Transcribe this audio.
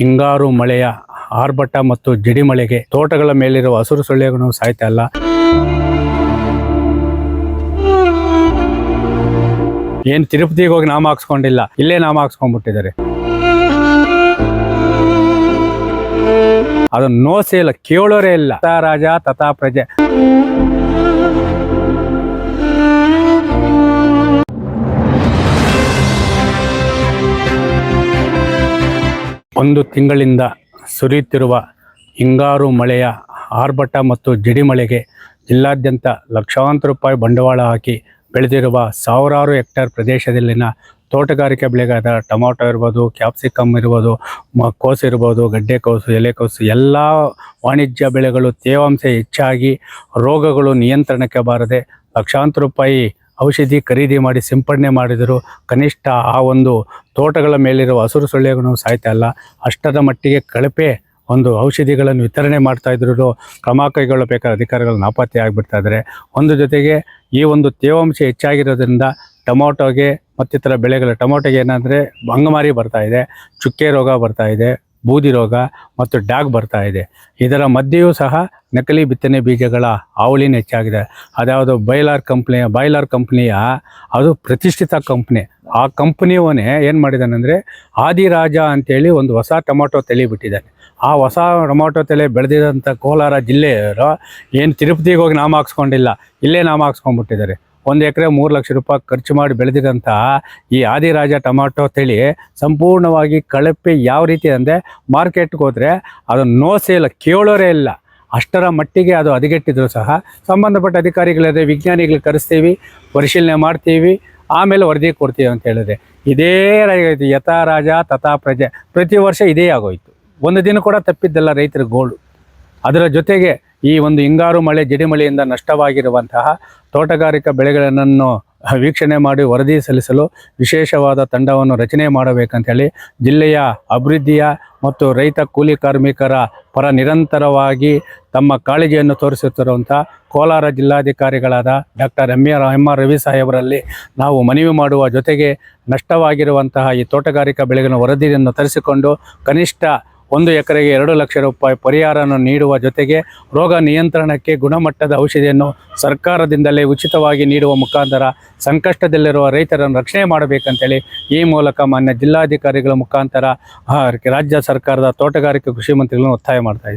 ಹಿಂಗಾರು ಮಳೆಯ ಆರ್ಭಟ ಮತ್ತು ಜಡಿಮಳೆಗೆ ತೋಟಗಳ ಮೇಲಿರುವ ಹಸಿರು ಸೊಳ್ಳೆಗಳು ಸಾಯ್ತಾ ಇಲ್ಲ. ಏನ್ ತಿರುಪತಿಗೆ ಹೋಗಿ ನಾಮ ಹಾಕ್ಸ್ಕೊಂಡಿಲ್ಲ. ಇಲ್ಲೇ ನಾಮ ಹಾಕ್ಸ್ಕೊಂಡ್ಬಿಟ್ಟಿದ್ದಾರೆ. ಅದನ್ನು ನೋಸೇ ಇಲ್ಲ ಕೇಳೋರೇ ಇಲ್ಲ. ರಾಜ ತಥಾ ಪ್ರಜೆ ಒಂದು ತಿಂಗಳಿಂದ ಸುರಿಯುತ್ತಿರುವ ಹಿಂಗಾರು ಮಳೆಯ ಆರ್ಭಟ ಮತ್ತು ಜಡಿಮಳೆಗೆ ಜಿಲ್ಲಾದ್ಯಂತ ಲಕ್ಷಾಂತರ ರೂಪಾಯಿ ಬಂಡವಾಳ ಹಾಕಿ ಬೆಳೆದಿರುವ ಸಾವಿರಾರು ಹೆಕ್ಟೇರ್ ಪ್ರದೇಶದಲ್ಲಿನ ತೋಟಗಾರಿಕೆ ಬೆಳೆಗಾದ ಟೊಮೊಟೊ ಇರ್ಬೋದು, ಕ್ಯಾಪ್ಸಿಕಮ್ ಇರ್ಬೋದು, ಮ ಕೋಸು ಇರ್ಬೋದು ಗಡ್ಡೆಕೋಸು ಎಲೆಕೋಸು ಎಲ್ಲ ವಾಣಿಜ್ಯ ಬೆಳೆಗಳು ತೇವಾಂಶ ಹೆಚ್ಚಾಗಿ ರೋಗಗಳು ನಿಯಂತ್ರಣಕ್ಕೆ ಬಾರದೆ ಲಕ್ಷಾಂತರ ರೂಪಾಯಿ ಔಷಧಿ ಖರೀದಿ ಮಾಡಿ ಸಿಂಪಡಣೆ ಮಾಡಿದರೂ ಕನಿಷ್ಠ ಆ ಒಂದು ತೋಟಗಳ ಮೇಲಿರುವ ಹಸಿರು ಸೊಳ್ಳೆಗಳು ಸಾಯ್ತಾ ಇಲ್ಲ. ಅಷ್ಟರ ಮಟ್ಟಿಗೆ ಕಳಪೆ ಒಂದು ಔಷಧಿಗಳನ್ನು ವಿತರಣೆ ಮಾಡ್ತಾ ಇದ್ರು ಕ್ರಮ ಕೈಗೊಳ್ಳಬೇಕಾದ ಅಧಿಕಾರಿಗಳು ನಾಪತ್ತೆ ಆಗಿಬಿಡ್ತಾ ಇದ್ದಾರೆ. ಒಂದು ಜೊತೆಗೆ ಈ ಒಂದು ತೇವಾಂಶ ಹೆಚ್ಚಾಗಿರೋದ್ರಿಂದ ಟೊಮೊಟೊಗೆ ಮತ್ತಿತರ ಬೆಳೆಗಳ ಟೊಮೊಟೊಗೆ ಏನಂದರೆ ಅಂಗಮಾರಿ ಬರ್ತಾ ಇದೆ, ಚುಕ್ಕೆ ರೋಗ ಬರ್ತಾ ಇದೆ. ಬೂದಿ ರೋಗ ಮತ್ತು ಡ್ಯಾಗ್ ಬರ್ತಾ ಇದೆ. ಇದರ ಮಧ್ಯೆಯೂ ಸಹ ನಕಲಿ ಬಿತ್ತನೆ ಬೀಜಗಳ ಹಾವಳಿನ ಹೆಚ್ಚಾಗಿದೆ. ಅದ್ಯಾವುದು ಬೈಲಾರ್ ಕಂಪ್ನಿ ಬೈಲಾರ್ ಕಂಪ್ನಿಯ, ಅದು ಪ್ರತಿಷ್ಠಿತ ಕಂಪ್ನಿ. ಆ ಕಂಪ್ನಿಯವನೇ ಏನು ಮಾಡಿದಾನಂದರೆ ಆದಿರಾಜ ಅಂತೇಳಿ ಒಂದು ಹೊಸ ಟೊಮೊಟೊ ತಲೆ ಬಿಟ್ಟಿದ್ದಾನೆ ಆ ಹೊಸ ಟೊಮೊಟೊ ತಲೆ ಬೆಳೆದಿದಂಥ ಕೋಲಾರ ಜಿಲ್ಲೆಯವರು ಏನು ತಿರುಪತಿಗೆ ಹೋಗಿ ನಾಮ ಹಾಕ್ಸ್ಕೊಂಡಿಲ್ಲ, ಇಲ್ಲೇ ನಾಮ ಹಾಕ್ಸ್ಕೊಂಡ್ಬಿಟ್ಟಿದ್ದಾರೆ. ಒಂದು ಎಕರೆ ಮೂರು ಲಕ್ಷ ರೂಪಾಯಿ ಖರ್ಚು ಮಾಡಿ ಬೆಳೆದಿರೋಂಥ ಈ ಆದಿರಾಜ ಟೊಮಾಟೊ ತಳಿ ಸಂಪೂರ್ಣವಾಗಿ ಕಳಪೆ ಯಾವ ರೀತಿ ಅಂದರೆ ಮಾರ್ಕೆಟ್ಗೆ ಹೋದರೆ ಅದು ನೋಸೆ ಇಲ್ಲ ಕೇಳೋರೇ ಇಲ್ಲ. ಅಷ್ಟರ ಮಟ್ಟಿಗೆ ಅದು ಹದಗೆಟ್ಟಿದ್ರು ಸಹ. ಸಂಬಂಧಪಟ್ಟ ಅಧಿಕಾರಿಗಳಿದೆ ವಿಜ್ಞಾನಿಗಳು ಕರೆಸ್ತೀವಿ, ಪರಿಶೀಲನೆ ಮಾಡ್ತೀವಿ, ಆಮೇಲೆ ವರದಿ ಕೊಡ್ತೀವಿ ಅಂತ ಹೇಳಿದ್ರೆ. ಇದೇ ರ- ಯಥಾ ರಾಜ, ತಥಾ ಪ್ರಜೆ. ಪ್ರತಿ ವರ್ಷ ಇದೇ ಆಗೋಯ್ತು. ಒಂದು ದಿನ ಕೂಡ ತಪ್ಪಿದ್ದಲ್ಲ ರೈತರ ಗೋಳು. ಅದರ ಜೊತೆಗೆ ಈ ಒಂದು ಹಿಂಗಾರು ಮಳೆ ಜಿಡಿಮಳೆಯಿಂದ ನಷ್ಟವಾಗಿರುವಂತಹ ತೋಟಗಾರಿಕಾ ಬೆಳೆಗಳನ್ನು ವೀಕ್ಷಣೆ ಮಾಡಿ ವರದಿ ಸಲ್ಲಿಸಲು ವಿಶೇಷವಾದ ತಂಡವನ್ನು ರಚನೆ ಮಾಡಬೇಕಂತೇಳಿ ಜಿಲ್ಲೆಯ ಅಭಿವೃದ್ಧಿಯ ಮತ್ತು ರೈತ ಕೂಲಿ ಕಾರ್ಮಿಕರ ಪರ ನಿರಂತರವಾಗಿ ತಮ್ಮ ಕಾಳಜಿಯನ್ನು ತೋರಿಸುತ್ತಿರುವಂಥ Kolar ಜಿಲ್ಲಾಧಿಕಾರಿಗಳಾದ doctor M R M R Ravi ಸಾಹೇಬರಲ್ಲಿ ನಾವು ಮನವಿ ಮಾಡುವ ಜೊತೆಗೆ ನಷ್ಟವಾಗಿರುವಂತಹ ಈ ತೋಟಗಾರಿಕಾ ಬೆಳೆಗಳ ವರದಿಯನ್ನು ತರಿಸಿಕೊಂಡು ಕನಿಷ್ಠ ಒಂದು ಎಕರೆಗೆ ಎರಡು ಲಕ್ಷ ರೂಪಾಯಿ ಪರಿಹಾರವನ್ನು ನೀಡುವ ಜೊತೆಗೆ ರೋಗ ನಿಯಂತ್ರಣಕ್ಕೆ ಗುಣಮಟ್ಟದ ಔಷಧಿಯನ್ನು ಸರ್ಕಾರದಿಂದಲೇ ಉಚಿತವಾಗಿ ನೀಡುವ ಮುಖಾಂತರ ಸಂಕಷ್ಟದಲ್ಲಿರುವ ರೈತರನ್ನು ರಕ್ಷಣೆ ಮಾಡಬೇಕಂತೇಳಿ ಈ ಮೂಲಕ ಮಾನ್ಯ ಜಿಲ್ಲಾಧಿಕಾರಿಗಳ ಮುಖಾಂತರ ರಾಜ್ಯ ಸರ್ಕಾರದ ತೋಟಗಾರಿಕೆ ಕೃಷಿ ಮಂತ್ರಿಗಳನ್ನು ಒತ್ತಾಯ ಮಾಡ್ತಾ